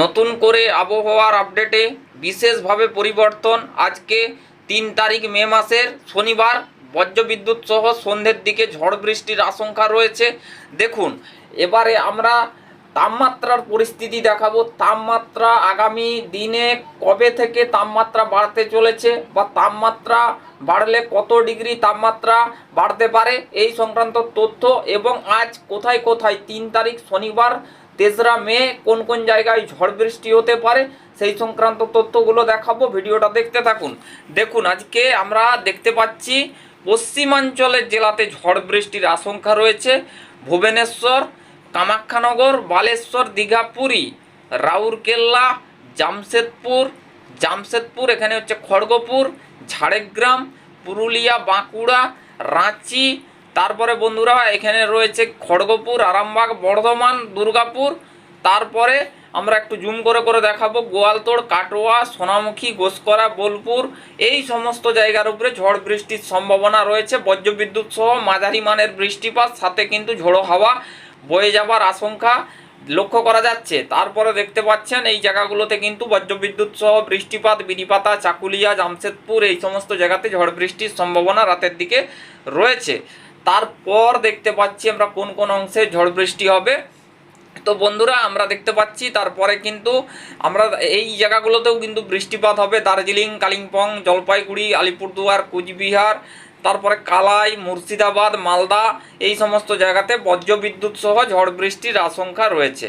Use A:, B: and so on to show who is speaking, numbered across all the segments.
A: নতুন করে আবহাওয়ার আপডেটে বিশেষভাবে পরিবর্তন আজকে তিন তারিখ মে মাসের শনিবার বজ্রবিদ্যুৎ সহ সন্ধ্যের দিকে ঝড় বৃষ্টির আশঙ্কা রয়েছে। দেখুন, এবারে আমরা তাপমাত্রার পরিস্থিতি দেখাবো। তাপমাত্রা আগামী দিনে কবে থেকে তাপমাত্রা বাড়তে চলেছে বা তাপমাত্রা বাড়লে কত ডিগ্রি তাপমাত্রা বাড়তে পারে, এই সংক্রান্ত তথ্য এবং আজ কোথায় কোথায় তিন তারিখ শনিবার তেসরা মে কোন কোন জায়গায় ঝড় বৃষ্টি হতে পারে, সেই সংক্রান্ত তথ্যগুলো দেখাবো, ভিডিওটা দেখতে থাকুন। দেখুন, আজকে আমরা দেখতে পাচ্ছি পশ্চিমাঞ্চলের জেলাতে ঝড় বৃষ্টির আশঙ্কা রয়েছে। ভুবনেশ্বর, কামাখ্যানগর, বালেশ্বর দীঘা পুরী রাউরকেল্লা, জামশেদপুর জামশেদপুর, এখানে হচ্ছে খড়গপুর, ঝাড়গ্রাম, পুরুলিয়া, বাঁকুড়া, রাঁচি তারপরে বন্ধুরা এখানে রয়েছে খড়গপুর, আরামবাগ, বর্ধমান, দুর্গাপুর। তারপরে আমরা একটু জুম করে করে দেখাবো গোয়ালতোড়, কাটোয়া, সোনামুখী, গোসকরা, বোলপুর। এই সমস্ত জায়গার উপরে ঝড় বৃষ্টির সম্ভাবনা রয়েছে। বজ্রবিদ্যুৎ সহ মাঝারি মানের বৃষ্টিপাত, সাথে কিন্তু ঝোড়ো হাওয়া বয়ে যাবার আশঙ্কা লক্ষ্য করা যাচ্ছে। তারপরে দেখতে পাচ্ছেন এই জায়গাগুলোতে কিন্তু বজ্রবিদ্যুৎ সহ বৃষ্টিপাত বিড়িপাতা চাকুলিয়া, জামশেদপুর এই সমস্ত জায়গাতে ঝড় বৃষ্টির সম্ভাবনা রাতের দিকে রয়েছে। তারপর দেখতে পাচ্ছি আমরা কোন কোন অংশে ঝড় বৃষ্টি হবে। তো বন্ধুরা, আমরা দেখতে পাচ্ছি তারপরে কিন্তু আমরা এই জায়গাগুলোতেও কিন্তু বৃষ্টিপাত হবে। দার্জিলিং, কালিম্পং, জলপাইগুড়ি, আলিপুরদুয়ার, কুচবিহার, তারপরে কালাই, মুর্শিদাবাদ, মালদা, এই সমস্ত জায়গাতে বজ্রবিদ্যুৎ সহ ঝড় বৃষ্টির আশঙ্কা রয়েছে।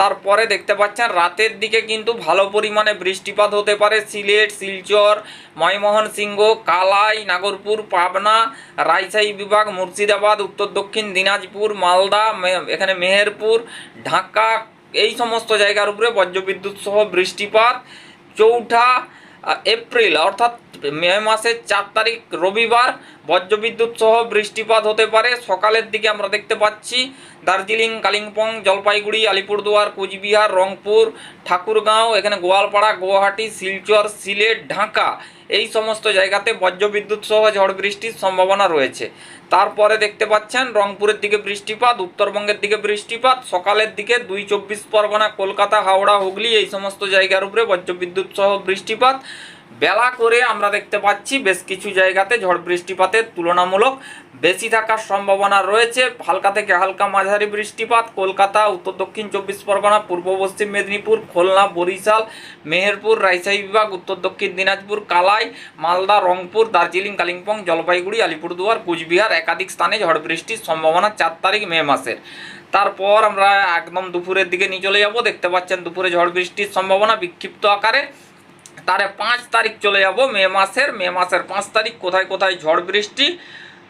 A: তারপরে দেখতে পাচ্ছেন রাতের দিকে কিন্তু ভালো পরিমাণে বৃষ্টিপাত হতে পারে। সিলেট, শিলচর ময়মোহন সিংহ কালাই, নাগরপুর, পাবনা, রাজশাহী বিভাগ, মুর্শিদাবাদ, উত্তর দক্ষিণ দিনাজপুর, মালদা এখানে মেহেরপুর, ঢাকা, এই সমস্ত জায়গার উপরে বজ্রবিদ্যুৎ সহ বৃষ্টিপাত। চৌঠা এপ্রিল, অর্থাৎ মে মাসের চার তারিখ রবিবার বজ্রবিদ্যুৎ সহ বৃষ্টিপাত হতে পারে। সকালের দিকে আমরা দেখতে পাচ্ছি দার্জিলিং, কালিম্পং, জলপাইগুড়ি, আলিপুরদুয়ার, কোচবিহার, রংপুর, ঠাকুরগাঁও, এখানে গোয়ালপাড়া, গুয়াহাটি, শিলচর, সিলেট, ঢাকা এই সমস্ত জায়গাতে বজ্রবিদ্যুৎ সহ ঝড় বৃষ্টির সম্ভাবনা রয়েছে। তারপরে দেখতে পাচ্ছেন রংপুরের দিকে বৃষ্টিপাত, উত্তরবঙ্গের দিকে বৃষ্টিপাত, সকালের দিকে দুই চব্বিশ পরগনা, কলকাতা, হাওড়া, হুগলি এই সমস্ত জায়গার উপরে বজ্রবিদ্যুৎ সহ বৃষ্টিপাত। বেলা করে আমরা দেখতে পাচ্ছি বেশ কিছু জায়গাতে ঝড় বৃষ্টিপাতের তুলনামূলক বেশি থাকার সম্ভাবনা রয়েছে। হালকা থেকে হালকা মাঝারি বৃষ্টিপাত কলকাতা, উত্তর দক্ষিণ চব্বিশ পরগনা, পূর্ব পশ্চিম মেদিনীপুর, খুলনা, বরিশাল, মেহেরপুর, রাজশাহী বিভাগ, উত্তর দক্ষিণ দিনাজপুর, কালাই, মালদা, রংপুর, দার্জিলিং, কালিম্পং, জলপাইগুড়ি, আলিপুরদুয়ার, কুচবিহার একাধিক স্থানে ঝড় বৃষ্টির সম্ভাবনা চার তারিখ মে মাসের। তারপর আমরা একদম দুপুরের দিকে নিয়ে চলে যাব। দেখতে পাচ্ছেন দুপুরে ঝড় বৃষ্টির সম্ভাবনা বিক্ষিপ্ত আকারে। তারে পাঁচ তারিখ চলে যাব, মে মাসের মে মাসের পাঁচ তারিখ, কোথায় কোথায় ঝড় বৃষ্টি?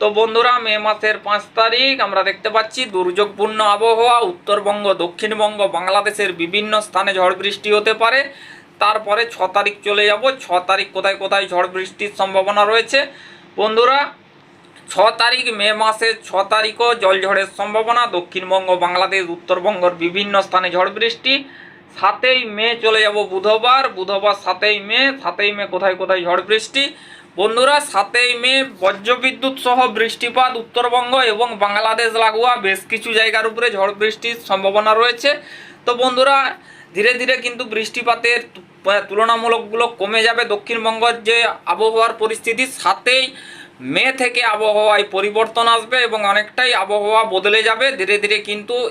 A: তো বন্ধুরা, মে মাসের পাঁচ তারিখ আমরা দেখতে পাচ্ছি, দুর্যোগপূর্ণ আবহাওয়া, উত্তরবঙ্গ, দক্ষিণবঙ্গ, বাংলাদেশের বিভিন্ন স্থানে ঝড় বৃষ্টি হতে পারে। তারপরে ছ তারিখ চলে যাব, ছ তারিখ কোথায় কোথায় ঝড় বৃষ্টির সম্ভাবনা রয়েছে? বন্ধুরা, ছ তারিখ মে মাসের ছ তারিখও জলঝড়ের সম্ভাবনা, দক্ষিণবঙ্গ, বাংলাদেশ, উত্তরবঙ্গর বিভিন্ন স্থানে ঝড় বৃষ্টি। সাতই মে চলে যাব বুধবার বুধবার সাতই মে সাতই মে কোথায় কোথায় ঝড় বৃষ্টি? বন্ধুরা, সাতই মে বজ্রবিদ্যুৎ সহ বৃষ্টিপাত উত্তরবঙ্গ এবং বাংলাদেশ লাগোয়া বেশ কিছু জায়গার উপরে ঝড় বৃষ্টির সম্ভাবনা রয়েছে। তো বন্ধুরা, ধীরে ধীরে কিন্তু বৃষ্টিপাতের তুলনামূলকগুলো কমে যাবে। দক্ষিণবঙ্গের যে আবহাওয়ার পরিস্থিতি সাথেই মে থেকে আবহাওয়ায় পরিবর্তন আসবে এবং অনেকটাই আবহাওয়া বদলে যাবে। ধীরে ধীরে কিন্তু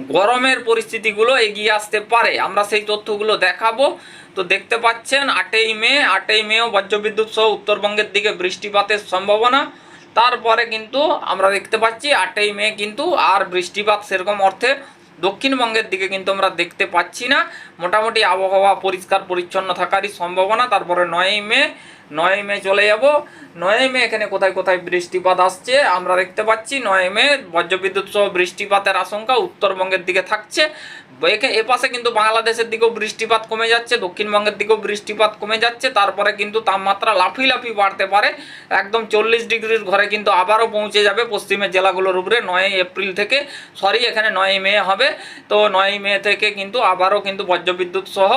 A: গরমের পরিস্থিতিগুলো এগিয়ে আসতে পারে। আমরা সেই তথ্যগুলো দেখাবো। তো দেখতে পাচ্ছেন, আটই মে, আটই মেও বজ্রবিদ্যুৎ সহ উত্তরবঙ্গের দিকে বৃষ্টিপাতের সম্ভাবনা। তারপরে কিন্তু আমরা দেখতে পাচ্ছি, আটই মে কিন্তু আর বৃষ্টিপাত সেরকম অর্থে দক্ষিণবঙ্গের দিকে কিন্তু আমরা দেখতে পাচ্ছি না। মোটামুটি আবহাওয়া পরিষ্কার পরিচ্ছন্ন থাকারই সম্ভাবনা। তারপরে নয়ই মে নয় মে চলে যাব। নয় মে এখানে কোথায় কোথায় বৃষ্টিপাত আসছে আমরা দেখতে পাচ্ছি। নয় মে বজ্রবিদ্যুৎ সহ বৃষ্টিপাতের আশঙ্কা উত্তরবঙ্গের দিকে থাকছে। এপাশে কিন্তু বাংলাদেশের দিকেও বৃষ্টিপাত কমে যাচ্ছে, দক্ষিণবঙ্গের দিকেও বৃষ্টিপাত কমে যাচ্ছে। তারপরে কিন্তু তাপমাত্রা লাফি লাফি বাড়তে পারে। একদম চল্লিশ ডিগ্রির ঘরে কিন্তু আবারও পৌঁছে যাবে পশ্চিমের জেলাগুলোর উপরে। নয় এপ্রিল থেকে, সরি, এখানে নয় মে হবে। তো নয় মে থেকে কিন্তু আবারও কিন্তু বজ্রবিদ্যুৎ সহ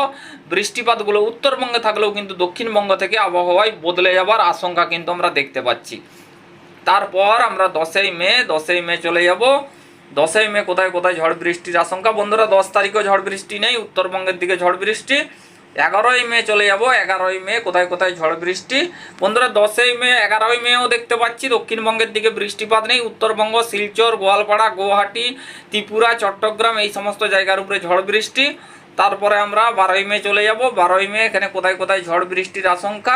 A: বৃষ্টিপাতগুলো উত্তরবঙ্গে থাকলেও কিন্তু দক্ষিণবঙ্গ থেকে আবহাওয়ায় বদলে যাবার আশঙ্কা কিন্তু আমরা দেখতে পাচ্ছি। তারপর আমরা দশই মে দশই মে চলে যাব। দশই মে কোথায় কোথায় ঝড় বৃষ্টির আশঙ্কা? বন্ধুরা, দশ তারিখেও ঝড় বৃষ্টি নেই, উত্তরবঙ্গের দিকে ঝড় বৃষ্টি। এগারোই মে চলে যাব, এগারোই মে, কোথায় কোথায় ঝড় বৃষ্টি? বন্ধুরা, দশই মে, এগারোই মেও দেখতে পাচ্ছি, দক্ষিণবঙ্গের দিকে বৃষ্টিপাত নেই, উত্তরবঙ্গ, শিলচর, গোয়ালপাড়া, গুয়াহাটি, ত্রিপুরা, চট্টগ্রাম, এই সমস্ত জায়গার উপরে ঝড় বৃষ্টি। তারপরে আমরা বারোই মে চলে যাব, বারোই মে, এখানে কোথায় কোথায় ঝড় বৃষ্টির আশঙ্কা?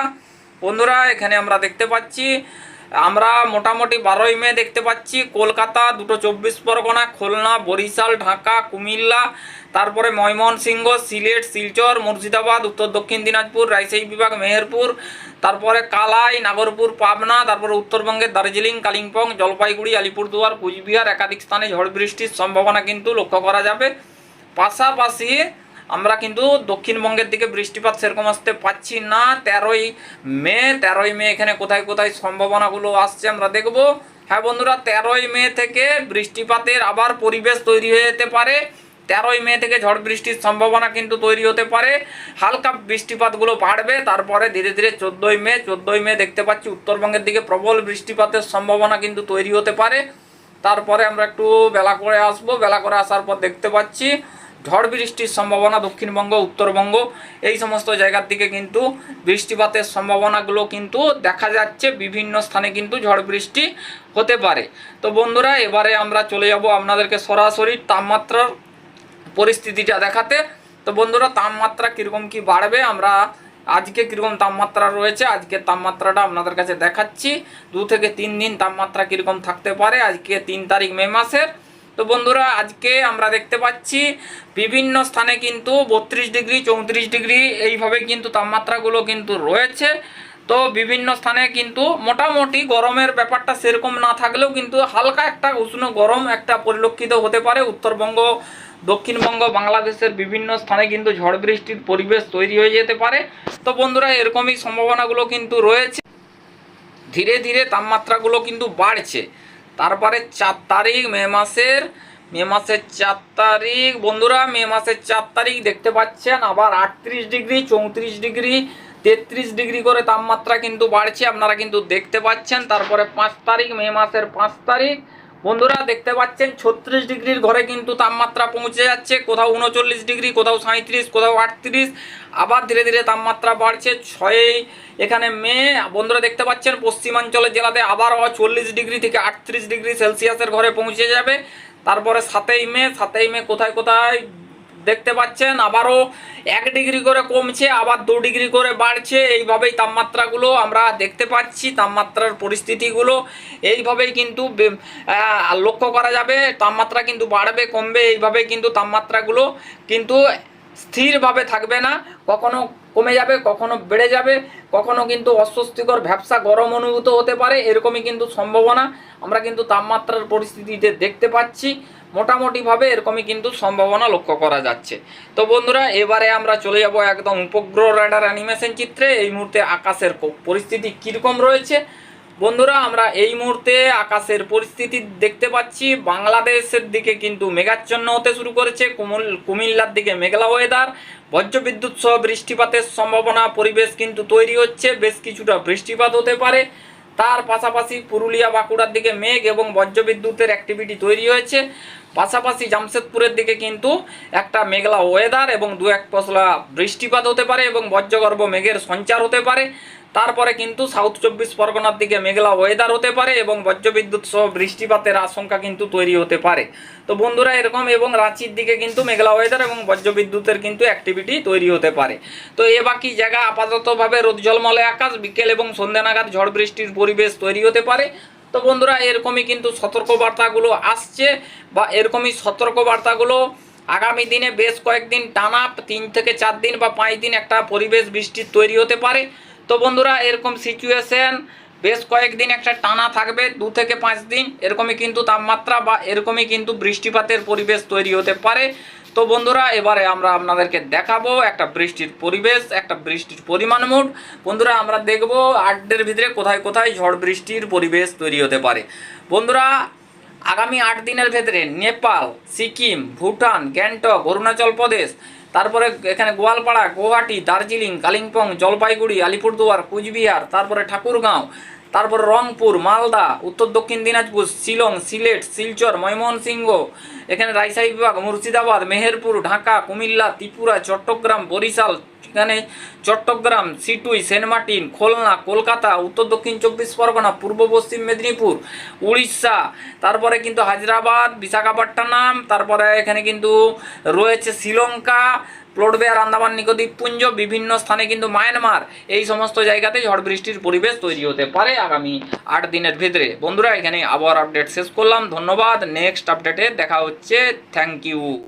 A: বন্ধুরা, এখানে আমরা দেখতে পাচ্ছি, আমরা মোটামুটি বারোই মে দেখতে পাচ্ছি, কলকাতা, দুটো চব্বিশ পরগনা, খুলনা, বরিশাল, ঢাকা, কুমিল্লা তারপরে ময়মনসিংহ, সিলেট, শিলচর, মুর্শিদাবাদ, উত্তর দক্ষিণ দিনাজপুর, রাজশাহী বিভাগ, মেহেরপুর, তারপরে কালাই, নাগরপুর, পাবনা, তারপরে উত্তরবঙ্গের দার্জিলিং, কালিম্পং, জলপাইগুড়ি, আলিপুরদুয়ার, কুচবিহার, একাধিক স্থানে ঝড় বৃষ্টির সম্ভাবনা কিন্তু লক্ষ্য করা যাবে। পাশাপাশি আমরা কিন্তু দক্ষিণবঙ্গের দিকে বৃষ্টিপাত সেরকম আসতে পাচ্ছি না। তেরোই মে তেরোই মে এখানে কোথায় কোথায় সম্ভাবনাগুলো আসছে আমরা দেখব। হ্যাঁ বন্ধুরা, তেরোই মে থেকে বৃষ্টিপাতের আবার পরিবেশ তৈরি হয়ে যেতে পারে। তেরোই মে থেকে ঝড় বৃষ্টির সম্ভাবনা কিন্তু তৈরি হতে পারে। হালকা বৃষ্টিপাতগুলো বাড়বে, তারপরে ধীরে ধীরে চোদ্দোই মে চোদ্দোই মে দেখতে পাচ্ছি উত্তরবঙ্গের দিকে প্রবল বৃষ্টিপাতের সম্ভাবনা কিন্তু তৈরি হতে পারে। তারপরে আমরা একটু বেলা করে আসব। বেলা করে আসার পর দেখতে পাচ্ছি ঝড় বৃষ্টির সম্ভাবনা দক্ষিণবঙ্গ, উত্তরবঙ্গ, এই সমস্ত জায়গার দিকে কিন্তু বৃষ্টিপাতের সম্ভাবনাগুলো কিন্তু দেখা যাচ্ছে। বিভিন্ন স্থানে কিন্তু ঝড় বৃষ্টি হতে পারে। তো বন্ধুরা, এবারে আমরা চলে যাব আপনাদেরকে সরাসরি তাপমাত্রার পরিস্থিতিটা দেখাতে। তো বন্ধুরা, তাপমাত্রা কীরকম কি বাড়বে? আমরা আজকে কীরকম তাপমাত্রা রয়েছে, আজকে তাপমাত্রাটা আপনাদের কাছে দেখাচ্ছি। দু থেকে তিন দিন তাপমাত্রা কীরকম থাকতে পারে, আজকে তিন তারিখ মে মাসের। তো বন্ধুরা, আজকে আমরা দেখতে পাচ্ছি বিভিন্ন স্থানে কিন্তু বত্রিশ ডিগ্রি, চৌত্রিশ ডিগ্রি এইভাবে কিন্তু তাপমাত্রাগুলো কিন্তু রয়েছে। তো বিভিন্ন স্থানে কিন্তু মোটামুটি গরমের ব্যাপারটা সেরকম না থাকলেও কিন্তু হালকা একটা উষ্ণ গরম একটা পরিলক্ষিত হতে পারে। উত্তরবঙ্গ দক্ষিণবঙ্গ, বাংলাদেশের বিভিন্ন স্থানে কিন্তু ঝড় বৃষ্টির পরিবেশ তৈরি হয়ে যেতে পারে। তো বন্ধুরা, এরকমই সম্ভাবনাগুলো কিন্তু রয়েছে। ধীরে ধীরে তাপমাত্রাগুলো কিন্তু বাড়ছে। তারপরে চার তারিখ, মে মাসের মে মাসের চার তারিখ। বন্ধুরা, মে মাসের চার তারিখ দেখতে পাচ্ছেন, আবার আটত্রিশ ডিগ্রি, চৌত্রিশ ডিগ্রি, তেত্রিশ ডিগ্রি করে তাপমাত্রা কিন্তু বাড়ছে। আপনারা কিন্তু দেখতে পাচ্ছেন, তারপরে পাঁচ তারিখ, মে মাসের পাঁচ তারিখ। বন্ধুরা দেখতে পাচ্ছেন ছত্রিশ ডিগ্রির ঘরে কিন্তু তাপমাত্রা পৌঁছে যাচ্ছে। কোথাও উনচল্লিশ ডিগ্রি, কোথাও সাঁত্রিশ কোথাও আটত্রিশ। আবার ধীরে ধীরে তাপমাত্রা বাড়ছে ছয়ই এখানে মে। বন্ধুরা দেখতে পাচ্ছেন পশ্চিমাঞ্চলের জেলাতে আবার চল্লিশ ডিগ্রি থেকে আটত্রিশ ডিগ্রি সেলসিয়াসের ঘরে পৌঁছে যাবে। তারপরে সাতই মে সাতই মে কোথায় কোথায় দেখতে পাচ্ছেন, আবারও এক ডিগ্রি করে কমছে, আবার দু ডিগ্রি করে বাড়ছে। এইভাবেই তাপমাত্রাগুলো আমরা দেখতে পাচ্ছি, তাপমাত্রার পরিস্থিতিগুলো। এইভাবেই কিন্তু লক্ষ্য করা যাবে, তাপমাত্রা কিন্তু বাড়বে, কমবে। এইভাবে কিন্তু তাপমাত্রাগুলো কিন্তু স্থিরভাবে থাকবে না। কখনো কমে যাবে, কখনো বেড়ে যাবে, কখনো কিন্তু অস্বস্তিকর ভ্যাবসা গরম অনুভূত হতে পারে, এরকমই কিন্তু সম্ভাবনা। আমরা কিন্তু তাপমাত্রার পরিস্থিতিতে দেখতে পাচ্ছি। মোটামুটিভাবে এরকমই কিন্তু সম্ভাবনা লক্ষ্য করা যাচ্ছে। তো বন্ধুরা, এবারে আমরা চলে যাব একদম উপগ্রহ র্যাডার অ্যানিমেশন চিত্রে। এই মুহূর্তে আকাশের পরিস্থিতি কীরকম রয়েছে? বন্ধুরা, আমরা এই মুহূর্তে আকাশের পরিস্থিতি দেখতে পাচ্ছি। বাংলাদেশের দিকে কিন্তু মেঘাচ্ছন্ন হতে শুরু করেছে। কুমুল কুমিল্লার দিকে মেঘলা ওয়েদার বজ্রবিদ্যুৎ সহ বৃষ্টিপাতের সম্ভাবনা, পরিবেশ কিন্তু তৈরি হচ্ছে। বেশ কিছুটা বৃষ্টিপাত হতে পারে। তার পাশাপাশি পুরুলিয়া বাঁকুড়ার দিকে মেঘ এবং বজ্রবিদ্যুতের অ্যাক্টিভিটি তৈরি হয়েছে। পাশাপাশি জামশেদপুরের দিকে কিন্তু একটা মেঘলা ওয়েদার এবং দু এক পশলা বৃষ্টিপাত হতে পারে এবং বজ্রগর্ভ মেঘের সঞ্চার হতে পারে। তারপরে কিন্তু সাউথ চব্বিশ পরগনার দিকে মেঘলা ওয়েদার হতে পারে এবং বজ্রবিদ্যুৎ সহ বৃষ্টিপাতের আশঙ্কা কিন্তু তৈরি হতে পারে। তো বন্ধুরা, এরকম এবং রাঁচির দিকে কিন্তু মেঘলা ওয়েদার এবং বজ্রবিদ্যুতের কিন্তু অ্যাক্টিভিটি তৈরি হতে পারে। তো এ বাকি জায়গা আপাততভাবে রোদ জলমলে আকাশ, বিকেল এবং সন্ধ্যা নাগাদ ঝড় বৃষ্টির পরিবেশ তৈরি হতে পারে। তো বন্ধুরা, এরকমই কিন্তু সতর্কবার্তাগুলো আসছে বা এরকমই সতর্কবার্তাগুলো আগামী দিনে বেশ কয়েকদিন টানা তিন থেকে চার দিন বা পাঁচ দিন একটা পরিবেশ বৃষ্টির তৈরি হতে পারে। তো বন্ধুরা, এরকম সিচুয়েশন বেশ কয়েকদিন একটা টানা থাকবে, দু থেকে পাঁচ দিন। এরকমই কিন্তু তাপমাত্রা বা এরকমই কিন্তু বৃষ্টিপাতের পরিবেশ তৈরি হতে পারে। তো বন্ধুরা, এবারে আমরা আপনাদেরকে দেখাবো একটা বৃষ্টির পরিবেশ, একটা বৃষ্টির পরিমাণ মোট। বন্ধুরা, আমরা দেখব আটের ভিতরে কোথায় কোথায় ঝড় বৃষ্টির পরিবেশ তৈরি হতে পারে। বন্ধুরা, আগামী আট দিনের ভেতরে নেপাল, সিকিম, ভুটান, গ্যাংটক, অরুণাচল প্রদেশ, তারপরে এখানে গোয়ালপাড়া, গুয়াহাটি, দার্জিলিং, কালিম্পং, জলপাইগুড়ি, আলিপুরদুয়ার, কুচবিহার, তারপরে ঠাকুরগাঁও তারপর রংপুর, মালদা, উত্তর দক্ষিণ দিনাজপুর, শিলং, সিলেট, শিলচর, ময়মনসিংহ, এখানে রাজশাহী বিভাগ, মুর্শিদাবাদ, মেহেরপুর, ঢাকা, কুমিল্লা, ত্রিপুরা, চট্টগ্রাম, বরিশাল, এখানে Chittagong, Sittwe, Saint Martin, Khulna, Kolkata, উত্তর দক্ষিণ চব্বিশ পরগনা, পূর্ব পশ্চিম মেদিনীপুর, উড়িষ্যা, তারপরে কিন্তু হায়দ্রাবাদ, বিশাখাপট্টনম, তারপরে এখানে কিন্তু রয়েছে শ্রীলঙ্কা প্লটবেয়ার, আন্দামান নিকোদ্বীপপুঞ্জ বিভিন্ন স্থানে কিন্তু মায়ানমার এই সমস্ত জায়গাতে ঝড় বৃষ্টির পরিবেশ তৈরি হতে পারে আগামী আট দিনের ভিতরে। বন্ধুরা, এখানে আবহাওয়ার আপডেট শেষ করলাম। ধন্যবাদ। নেক্সট আপডেটে দেখা হচ্ছে। Thank you